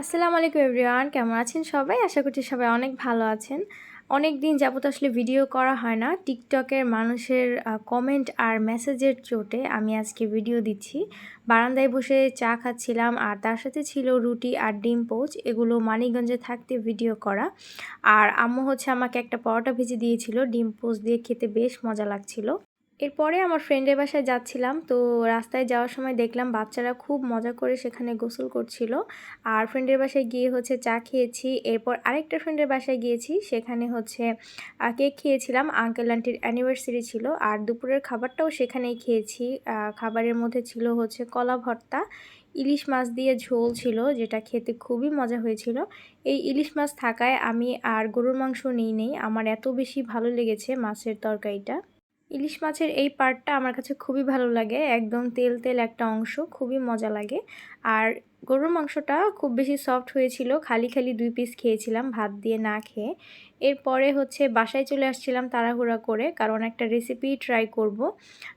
আসসালামু আলাইকুম এভরিওয়ান, কেমন আছেন সবাই? আশা করছি সবাই অনেক ভালো আছেন। অনেক দিন যাবত আসলে ভিডিও করা হয় না। টিকটকের মানুষের কমেন্ট আর মেসেজের চোটে আমি আজকে ভিডিও দিচ্ছি। বারান্দায় বসে চা খাচ্ছিলাম আর তার সাথে ছিল রুটি আর ডিম পোচ। এগুলো মানিকগঞ্জে থাকতে ভিডিও করা। আর আম্মু হচ্ছে আমাকে একটা পরোটা ভেজে দিয়েছিল। ডিম পোচ দিয়ে খেতে বেশ মজা লাগছিল। এরপরে আমার ফ্রেন্ডের বাসায় যাচ্ছিলাম, তো রাস্তায় যাওয়ার সময় দেখলাম বাচ্চারা খুব মজা করে সেখানে গোসল করছিল। আর ফ্রেন্ডের বাসায় গিয়ে হচ্ছে চা খেয়েছি, এরপর আরেকটা ফ্রেন্ডের বাসায় গিয়েছি, সেখানে হচ্ছে কেক খেয়েছিলাম আঙ্কেল আন্টির অ্যানিভার্সারি ছিল। আর দুপুরের খাবারটাও সেখানেই খেয়েছি খাবারের মধ্যে ছিল হচ্ছে কলা ভর্তা, ইলিশ মাছ দিয়ে ঝোল ছিল, যেটা খেতে খুবই মজা হয়েছিল। এই ইলিশ মাছ থাকায় আমি আর গরুর মাংস নিই নেই, আমার এত বেশি ভালো লেগেছে মাছের তরকারিটা। ইলিশ মাছের এই পার্টটা আমার কাছে খুবই ভালো লাগে। একদম তেল তেল একটা অংশ, খুবই মজা লাগে। আর গরুর মাংসটা খুব বেশি সফট হয়েছিল। খালি খালি দুই পিস খেয়েছিলাম, ভাত দিয়ে না খেয়ে। এরপরে হচ্ছে বাসায় চলে আসছিলাম তাড়াহুড়া করে, কারণ একটা রেসিপি ট্রাই করব।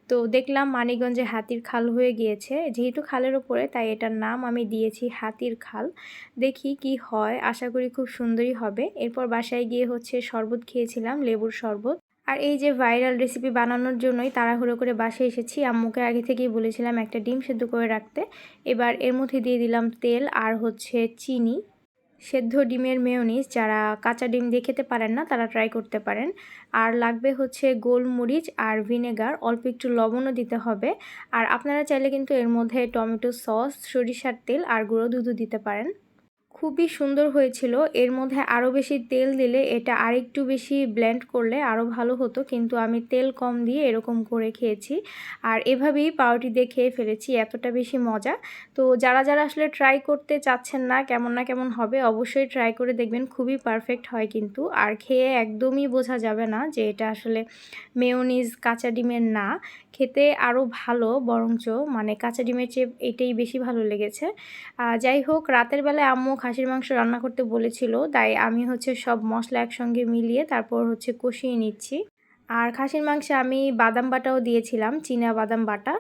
তো দেখলাম মানিগঞ্জে হাতির খাল হয়ে গিয়েছে। যেহেতু খালের ওপরে, তাই এটার নাম আমি দিয়েছি হাতির খাল। দেখি কি হয়, আশা করি খুব সুন্দরই হবে। এরপর বাসায় গিয়ে হচ্ছে শরবত খেয়েছিলাম, লেবুর শরবত। আর এই যে ভাইরাল রেসিপি বানানোর জন্যই তাড়াহুড়ো করে বাসে এসেছি। আম্মুকে আগে থেকেই বলেছিলাম একটা ডিম সেদ্ধ করে রাখতে। এবার এর মধ্যে দিয়ে দিলাম তেল আর হচ্ছে চিনি। সেদ্ধ ডিমের মেয়নিস যারা কাঁচা ডিম দিয়ে খেতে পারেন না, তারা ট্রাই করতে পারেন। আর লাগবে হচ্ছে গোলমরিচ আর ভিনেগার অল্প একটু লবণও দিতে হবে। আর আপনারা চাইলে কিন্তু এর মধ্যে টমেটো সস, সরিষার তেল আর গুঁড়ো দুধও দিতে পারেন। খুবই সুন্দর হয়েছিল। এর মধ্যে আরও বেশি তেল দিলে এটা আরেকটু বেশি ব্লেন্ড করলে আরও ভালো হতো, কিন্তু আমি তেল কম দিয়ে এরকম করে খেয়েছি। আর এভাবেই পাউরুটি দিয়ে খেয়ে ফেলেছি, এতটা বেশি মজা। তো যারা যারা আসলে ট্রাই করতে চাচ্ছেন না কেমন না কেমন হবে, অবশ্যই ট্রাই করে দেখবেন, খুবই পারফেক্ট হয় কিন্তু। আর খেয়ে একদমই বোঝা যাবে না যে এটা আসলে মেয়নিজ কাঁচা ডিমের না। খেতে আরও ভালো বরঞ্চ মানে কাঁচা ডিমের চেয়ে এটাই বেশি ভালো লেগেছে। যাই হোক, রাতের বেলায় আম্মু খাসির মাংস রান্না করতে বলেছিল, তাই আমি হচ্ছে সব মশলা একসঙ্গে মিলিয়ে তারপর হচ্ছে কষিয়ে নিচ্ছি। আর খাসির মাংসে আমি বাদাম বাটাও দিয়েছিলাম, চীনা বাদাম বাটা।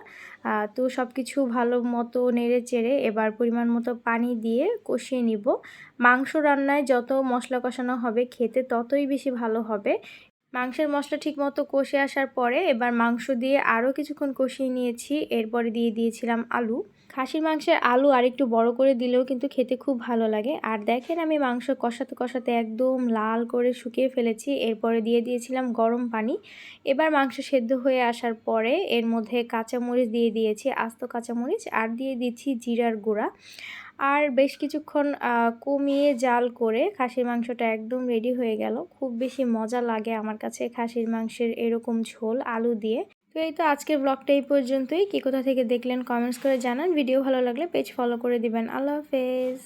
তো সব কিছু ভালো মতো নেড়ে চেড়ে এবার পরিমাণ মতো পানি দিয়ে কষিয়ে নিব। মাংস রান্নায় যত মশলা কষানো হবে খেতে ততই বেশি ভালো হবে। মাংসের মশলা ঠিক মতো কষে আসার পরে এবার মাংস দিয়ে আরও কিছুক্ষণ কষিয়ে নিয়েছি, এরপরে দিয়ে দিয়েছিলাম আলু। খাসির মাংসের আলু আর একটু বড় করে দিলেও কিন্তু খেতে খুব ভালো লাগে। আর দেখেন আমি মাংস কষাতে কষাতে একদম লাল করে শুকিয়ে ফেলেছি। এরপরে দিয়ে দিয়েছিলাম গরম পানি। এবার মাংস সেদ্ধ হয়ে আসার পরে এর মধ্যে কাঁচামরিচ দিয়ে দিয়েছি, আস্ত কাঁচামরিচ, আর দিয়ে দিচ্ছি জিরার গুঁড়া। আর বেশ কিছুক্ষণ কমিয়ে জাল করে খাসির মাংসটা একদম রেডি হয়ে গেল। খুব বেশি মজা লাগে আমার কাছে খাসির মাংসের এরকম ঝোল আলু দিয়ে। তো এই তো আজকের ব্লগটা এই পর্যন্তই। কে কোথা থেকে দেখলেন কমেন্টস করে জানান। ভিডিও ভালো লাগলে পেজ ফলো করে দিবেন। আল্লাহ হাফেজ।